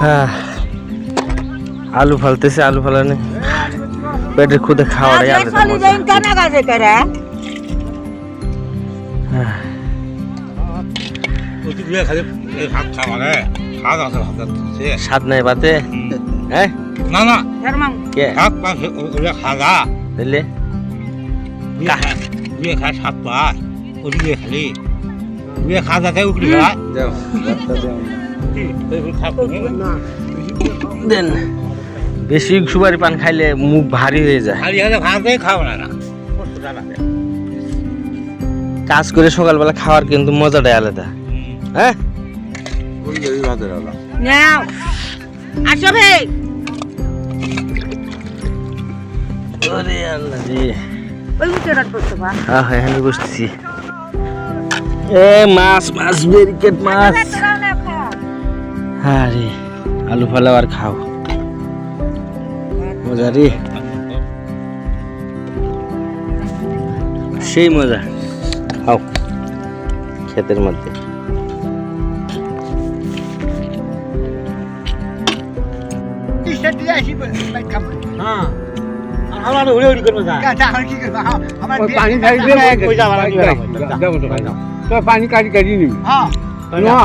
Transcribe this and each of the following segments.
হ্যাঁ আলু ফালতেছে আলু ফালানি। পেটের খুদে খাওয়াটাই হ্যাঁ। স্বাদ নাই বাতে? হ্যাঁ? না না। কে? সাত পাঁচ খাগা তাহলে খায় সাত পাঁচ। ওদিকে খালি। বিয়ে বেশি সুপারি পান খাইলে মুখ ভারী হয়ে যায়। কাজ করে সকালবেলা খাওয়ার কিন্তু মজাটাই আলাদা। হ্যাঁ? হ্যাঁ এ মাছ মাছ ব্যারিকেড মাছ। হ্যাঁ রে আলু ফালাও আর খাও। মজা রে। সেই মজা। খাও। ক্ষেতের মধ্যে। হ্যাঁ। আমার উড়ে উড়ি করবে? পানি ওই তো পানি কাটি কাটি নিবি না।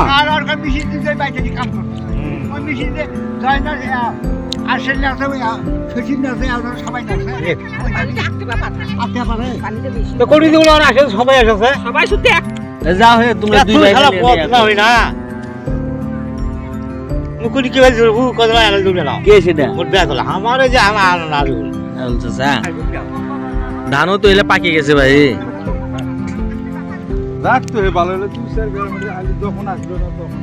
তো কোটি দিগুলো আর আসে সবাই আসছে? সবাই শুধু এক। এ যাও হে তোমরা দুই ভাই পথ না আসো। হই না। মুকুনি কি কত কে সেটা? আমার যে দিগুলো আলু চাচা ধানও তো এলে পাকে গেছে ভাই। রাখতো হে ভালো হলে তুই স্যার আলি যখন আসবে না তখন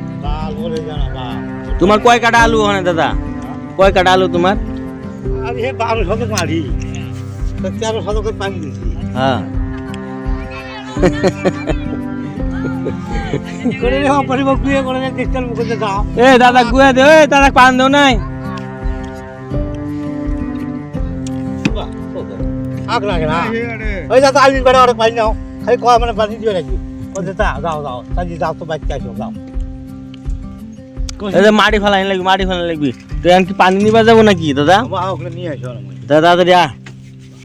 তোমার কয় কাটা আলু ওখানে দাদা কয় কাটা আলু তোমার আমি হে বারো শতক মারি তো তেরো শতকের পানি দিছি হ্যাঁ করে রে পরিবার কুয়ে করে রে দেখতে মুখে যাও এ দাদা গুয়া দে ওই দাদা পান দেও নাই আগ লাগে না ওই যা তো আলির অনেক পানি নাও খালি কয় মানে পানি দিবে নাকি? যাও যাও তাজি যাও তো বাইক চাইছো যাও। এই যে মাটি ফেলাই লাগবি মাটি ফেলাই লাগবি। তো কি পানি নিবা যাব নাকি দাদা? নিয়ে আসো দাদা তাড়াতাড়ি আ